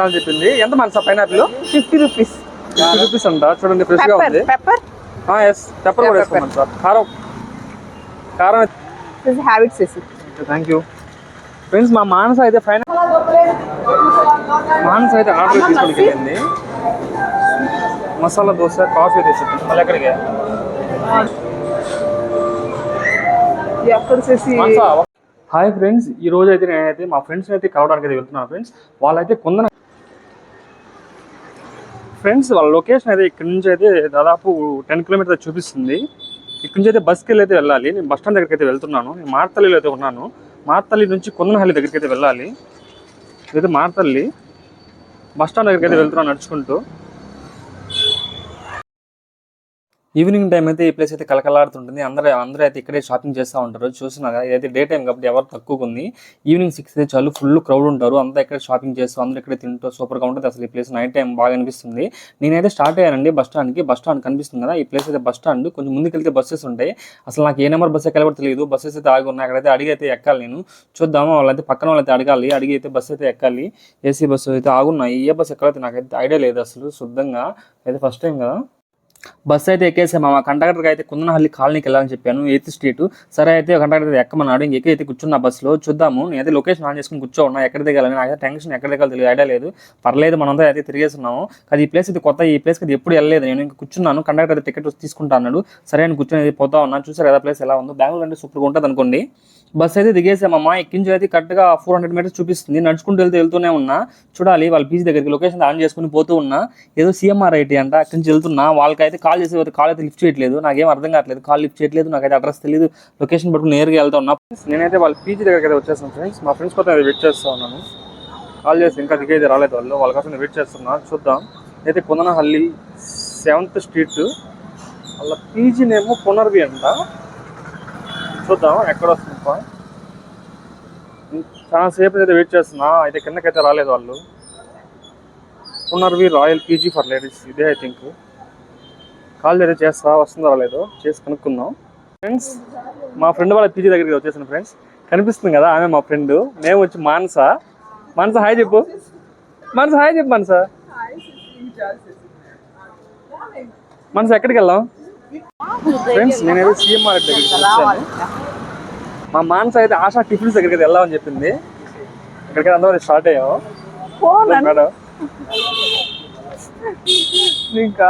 అని చెప్పింది. ఎంత మన sir pineapple? Fifty rupees. Fifty rupees అంట. చూడండి ఫ్రెష్గా ఉంది. పెప్పర్ ఎస్ పెప్పర్ కూడా వేసుకోమని సార్. కారం. కారం చేసి థ్యాంక్ యూ ఫ్రెండ్స్ మా మానస అయితే ఫైనల్ మానస అయితే ఆర్డర్ తీసుకొని మసాలా దోశ కాఫీ తెచ్చింది మళ్ళీ ఎక్కడికి? ఎక్కడ చేసి హాయ్ ఫ్రెండ్స్. ఈ రోజు అయితే నేనైతే మా ఫ్రెండ్స్ అయితే కలవడానికి అయితే వెళ్తున్నాను ఫ్రెండ్స్. వాళ్ళైతే కొందన ఫ్రెండ్స్ వాళ్ళ లొకేషన్ అయితే ఇక్కడ నుంచి అయితే దాదాపు టెన్ కిలోమీటర్ చూపిస్తుంది. ఇక్కడ నుంచి అయితే బస్కి వెళ్ళి అయితే వెళ్ళాలి. నేను బస్ స్టాండ్ దగ్గరికి అయితే వెళ్తున్నాను. నేను మార్తల్లిలో అయితే ఉన్నాను. మార్తల్లి నుంచి కొందనహల్లి దగ్గరికి అయితే వెళ్ళాలి. ఇదైతే మార్తల్లి. బస్ స్టాండ్ దగ్గరికి అయితే వెళ్తున్నాను నడుచుకుంటూ. ఈవినింగ్ టైం అయితే ఈ ప్లేస్ అయితే కలకలాడుతుంటుంది అందరూ అందరూ అయితే ఇక్కడే షాపింగ్ చేస్తూ ఉంటారు. చూసినాగా ఇదైతే డే టైం కాబట్టి ఎవరు తక్కువగా ఉంది. ఈవినింగ్ సిక్స్ అయితే చాలు ఫుల్ క్రౌడ్ ఉంటారు. అంతా ఇక్కడ షాపింగ్ చేస్తూ అందరూ ఇక్కడ తింటూ సూపర్గా ఉంటుంది అసలు ఈ ప్లేస్ నైట్ టైం బాగా అనిపిస్తుంది. నేనైతే స్టార్ట్ అయ్యానండి బస్ స్టాండ్కి బస్ స్టాండ్ కనిపిస్తుంది కదా ఈ ప్లేస్ అయితే బస్ స్టాండ్ కొంచెం ముందుకెళ్తే బస్సెస్ ఉంటాయి. అసలు నాకు ఏ నెంబర్ బస్ ఎక్కడ తెలియదు. బస్సెస్ అయితే ఆగి ఉన్నాయి. అక్కడైతే అడిగి అయితే ఎక్కాలి నేను. చూద్దాము వాళ్ళైతే పక్కన వాళ్ళైతే అడగాలి. అడిగి అయితే బస్సు అయితే ఎక్కాలి. ఏసీ బస్సు అయితే ఆగున్నాయి. ఏ బస్సు ఎక్కడైతే నాకైతే ఐడియా లేదు అసలు. శుద్ధంగా. అయితే ఫస్ట్ టైం కదా. బస్ అయితే ఎక్కేసాము? మా కండక్టర్కి అయితే కుందనహల్లి కాలనీకి వెళ్ళాలని చెప్పాను. Eighth street. సరే అయితే కండక్టర్ అయితే ఎక్కమన్నాడు? ఇంక ఎక్కి అయితే కూర్చున్న బస్సులో. చూద్దాము. నేనైతే లొకేషన్ ఆన్ చేసుకుని కూర్చో ఉన్నా. ఎక్కడ దిగాలని? నాకు టెన్షన్ ఎక్కడ దిగాలి తెలియదు. ఐడియా లేదు. పర్లేదు మనంతా అయితే తిరిగేస్తున్నాము కానీ ఈ ప్లేస్ అయితే కొత్త. ఈ ప్లేస్కి అయితే ఎప్పుడు వెళ్ళలేదు. నేను ఇంకా కూర్చున్నాను. కండక్టర్ అయితే టికెట్ తీసుకుంటా అన్నాడు. సరే అని కూర్చొని అయితే పోతా ఉన్నాను. చూసారు కదా ప్లేస్ ఎలా ఉందో? బెంగళూరు అంటే సూపర్గా ఉంటుంది అనుకోండి. బస్ అయితే దిగేసామమ్మా. ఎక్కించి అయితే కరెక్ట్గా ఫోర్ హండ్రెడ్ మీటర్స్ చూపిస్తుంది. నడుచుకుంటూ వెళ్తే వెళ్తూనే ఉన్నా. చూడాలి వాళ్ళ పీజీ దగ్గరికి లొకేషన్ ఆన్ చేసుకుని పోతూ ఉన్నా. ఏదో సీఎంఆర్ఐటీ అంట. అక్కడి నుంచి వెళ్తున్నా. వాళ్ళకైతే అయితే కాల్ చేసే కాల్ అయితే లిఫ్ట్ చేయట్లేదు. నాకేం అర్థం కావట్లేదు. కాల్ లిఫ్ట్ చేయట్లేదు. నాకైతే అడ్రస్ తెలియదు లొకేషన్ పట్టుకుని నేరుగా వెళ్తా ఉన్నా. నేనైతే వాళ్ళ పీజీ దగ్గరికి అయితే వచ్చేసాను ఫ్రెండ్స్ మా ఫ్రెండ్స్ కోసం అయితే వెయిట్ చేస్తా ఉన్నాను. కాల్ చేసి ఇంకా దిగైతే రాలేదు వాళ్ళు. వాళ్ళ కోసం వెయిట్ చేస్తున్నా. చూద్దాం. అయితే కొందనహల్లి సెవెంత్ స్ట్రీట్ వాళ్ళ పీజీ నేమో పునర్వి అంట. చూద్దాం ఎక్కడ వస్తుంది చాలా సేపు అయితే వెయిట్ చేస్తున్నా. అయితే కిందకైతే రాలేదు వాళ్ళు. Punarvi royal PG for ladies. ఇదే ఐ థింక్ కాల్ అయితే చేస్తా వస్తుందో రాలేదో? చేసి కనుక్కుందాం. ఫ్రెండ్స్ మా ఫ్రెండ్ వాళ్ళ పీజీ దగ్గరికి వచ్చేసాను ఫ్రెండ్స్ కనిపిస్తుంది కదా ఆమె మా ఫ్రెండ్ మేము వచ్చి మానస. మానస హాయ్ చెప్పు. మానస హాయ్ చెప్పు మానస. మనస ఎక్కడికి వెళ్దాం? ఫ్రెండ్స్ నేనైతే సీఎంఆర్ దగ్గరికి వచ్చాను. మా మానస అయితే ఆశా టిఫిన్స్ దగ్గరికి వెళ్దామని చెప్పింది. ఇక్కడికి అందరూ స్టార్ట్ అయ్యాము మేడం ఇంకా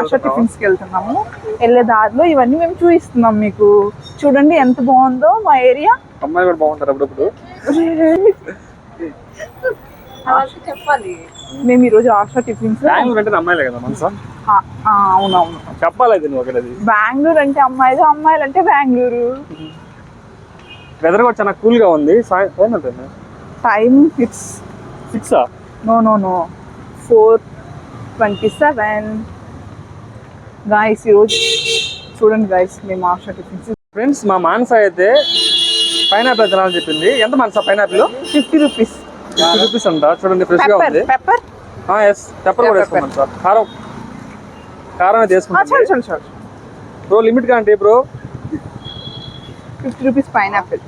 ఆశ టిఫిన్స్కి వెళ్తున్నాము. వెళ్ళే దారిలో ఇవన్నీ మేము చూపిస్తున్నాం మీకు. చూడండి ఎంత బాగుందో మా ఏరియా. అమ్మాయి కూడా బాగుంటారు అప్పుడప్పుడు. చెప్పాలి. మేము ఈ రోజు ఆశా టిఫిన్స్. బెంగళూరు అంటే అమ్మాయిలే కదా మనస? అవునవును. చెప్పాలి బెంగళూరు అంటే అమ్మాయిలు అమ్మాయిలు అంటే బెంగళూరు. వెదర్ కూడా చాలా కూల్గా ఉంది time it's సిక్సా no no no four twenty seven guys ఈరోజు చూడండి గాయస్ మేము ఆశా టిఫిన్స్ ఫ్రెండ్స్ మా మానస అయితే పైనాపిల్ తినాలని చెప్పింది. ఎంత Manasa pineapple fifty rupees fifty rupees అంట. చూడండి ఫ్రెష్గా పెప్పర్ ఉంది. పెప్పర్ ఎస్ పెప్పర్ కూడా వేసుకోమని సార్ కారం. కారం అయితే వేసుకుంటాం బ్రో లిమిట్ అంటే bro fifty rupees pineapple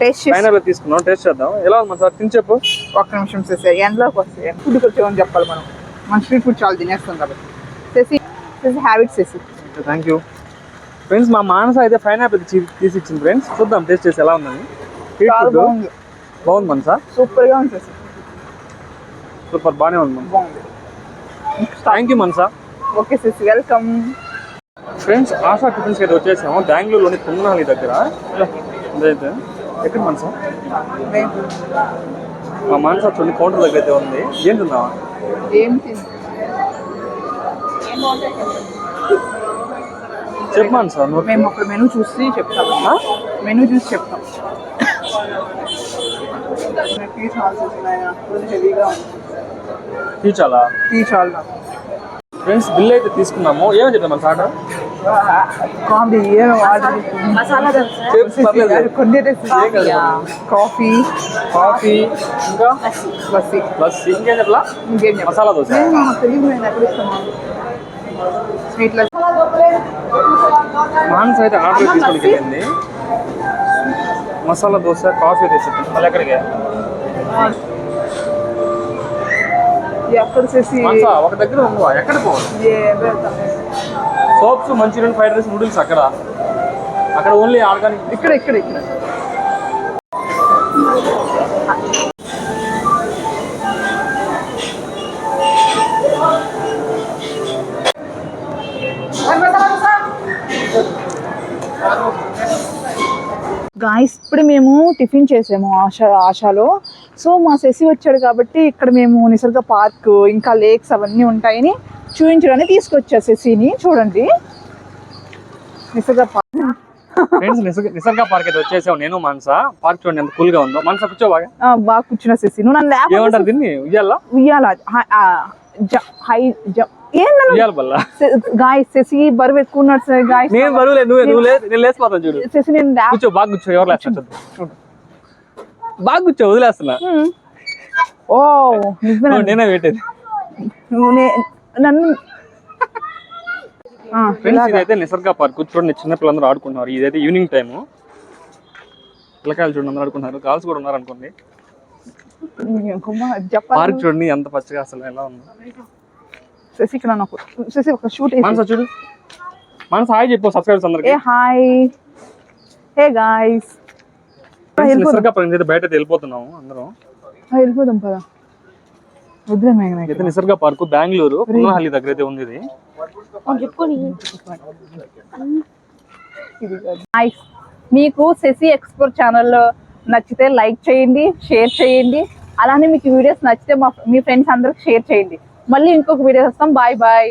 taste pineapple తీసుకున్నాం టేస్ట్ చేద్దాం. ఎలా ఉంది సార్ తిని చెప్పు. ఒక్క నిమిషం చేసి ఎండ్లోకి వస్తాయి. ఫుడ్కి వచ్చేమని చెప్పాలి మనం? మన స్ట్రీట్ ఫుడ్ చాలా తినేస్తాం కాబట్టి. చేసి చేసి హ్యాబిట్స్ చేసి థ్యాంక్ యూ ఫ్రెండ్స్ మా మానస అయితే పైనాపిల్ తీసి ఇచ్చింది ఫ్రెండ్స్ చూద్దాం టేస్ట్ చేసి ఎలా ఉందని. బాగుంది. బాగుంది మనస? సూపర్గా ఉంది సూపర్ బాగానే ఉంది బాగుంది. Thank you Manasa. ఓకే చేసి వెల్కమ్ ఫ్రెండ్స్ ఆశా టిఫిన్స్ అయితే వచ్చేసాము. బెంగళూరులోని కుందనహల్లి దగ్గర. ఇదైతే. ఎక్కడ మనసా? మా మానస చూడండి కౌంటర్ దగ్గర అయితే ఉంది. ఏం తిన్నావా? ఏం తింది చెప్పు మనసా నువ్వు మేము ఒక మెనూ చూసి చెప్తాం మెనూ చూసి చెప్తాం. టీ చాలా చూసినాయా కొంచెం హెవీగా ఉంది. తీర్చాలా టీ చాలా. ఫ్రెండ్స్ బిల్ అయితే తీసుకున్నాము. ఏమని చెప్పాం మన ఆర్డర్ కాఫీ ఏం ఆర్డర్ మసాలా పర్లేదు. కొన్ని. కాఫీ. కాఫీ. ఇంకా? బస్సీ. ప్లస్ ఇంకేం చెప్పలా? ఇంకేం మసాలా దోశ. ఇస్తాను స్వీట్లో మాన్స్ అయితే ఆర్డర్ తీసుకొని వెళ్ళింది. మసాలా దోశ కాఫీ తెచ్చింది మళ్ళీ ఎక్కడికి? ఎక్కడ చేసి ఒక దగ్గర ఉందా ఎక్కడ పోవాలి? ఏ వెళ్తాం. Soups manchurian fried rice noodles అక్కడ. అక్కడ ఓన్లీ ఆర్గానిక్ ఇక్కడ ఇక్కడ ఇక్కడ. గాయస్ ఇప్పుడు మేము టిఫిన్ చేసాము ఆశా ఆశాలో. సో మా శశి వచ్చాడు కాబట్టి ఇక్కడ మేము నిసర్గ పార్క్ ఇంకా లేక్స్ అవన్నీ ఉంటాయని చూపించడానికి తీసుకొచ్చా శశిని చూడండి. Nisarga park. Friends Nisarga park అయితే వచ్చేసాం నేను మనసా. పార్క్ చూడండి ఎంత కూల్గా ఉందో. మనసా కూర్చో బాగా. బాగా కూర్చున్న నువ్వు నన్ను ఏమంటారు దీన్ని? ఉయ్యాలా? ఉయ్యాల హై- ఆ, జ- హై జ- ఏం నన్ను ఉయ్యాల బల్ల. గాయ శశి బరువు ఎక్కువ ఉన్నాడు సార్ గాయ నేను బరువు లేదు నువ్వు నువ్వు లేదు నేను లేచిపోతాను చూడు. శశి నేను లేక- కూర్చో బాగా కూర్చో ఎవరు. బాగా కూర్చో వదిలేస్తున్నా. ఓ నేనే పెట్టేది. నువ్వు నన్ను ఆ, ఫ్రెండ్స్ ఇదైతే నిసర్గా పార్క్. చూడండి చిన్న పిల్లలందరూ ఆడుకుంటున్నారు. ఇదైతే ఈవినింగ్ టైం పిల్లకాయలు చూడండి అందరూ ఆడుకుంటున్నారు. గర్ల్స్ కూడా ఉన్నారు అనుకోండి. పార్క్ చూడండి ఎంత పచ్చగా అసలు ఎలా ఉంది. శశి ఇక్కడ నాకు శశి ఒక షూట్ మనసా చూడు. మనసు హాయ్ చెప్పు సబ్స్క్రైబర్స్ అందరికి. Hi. Hey guys Nisarga park అయితే బయట అయితే వెళ్ళిపోతున్నాము అందరం. వెళ్ళిపోదాం పదా. అయితే నిసర్గా పార్క్ బెంగళూరు పునహల్లి దగ్గర అయితే ఉంది ఇది. నైస్ మీకు శశి ఎక్స్ప్లోర్ ఛానల్ నచ్చితే లైక్ చేయండి షేర్ చేయండి. అలానే మీకు వీడియోస్ నచ్చితే మా మీ ఫ్రెండ్స్ అందరికి షేర్ చేయండి. మళ్ళీ ఇంకొక వీడియోస్ వస్తాం. Bye bye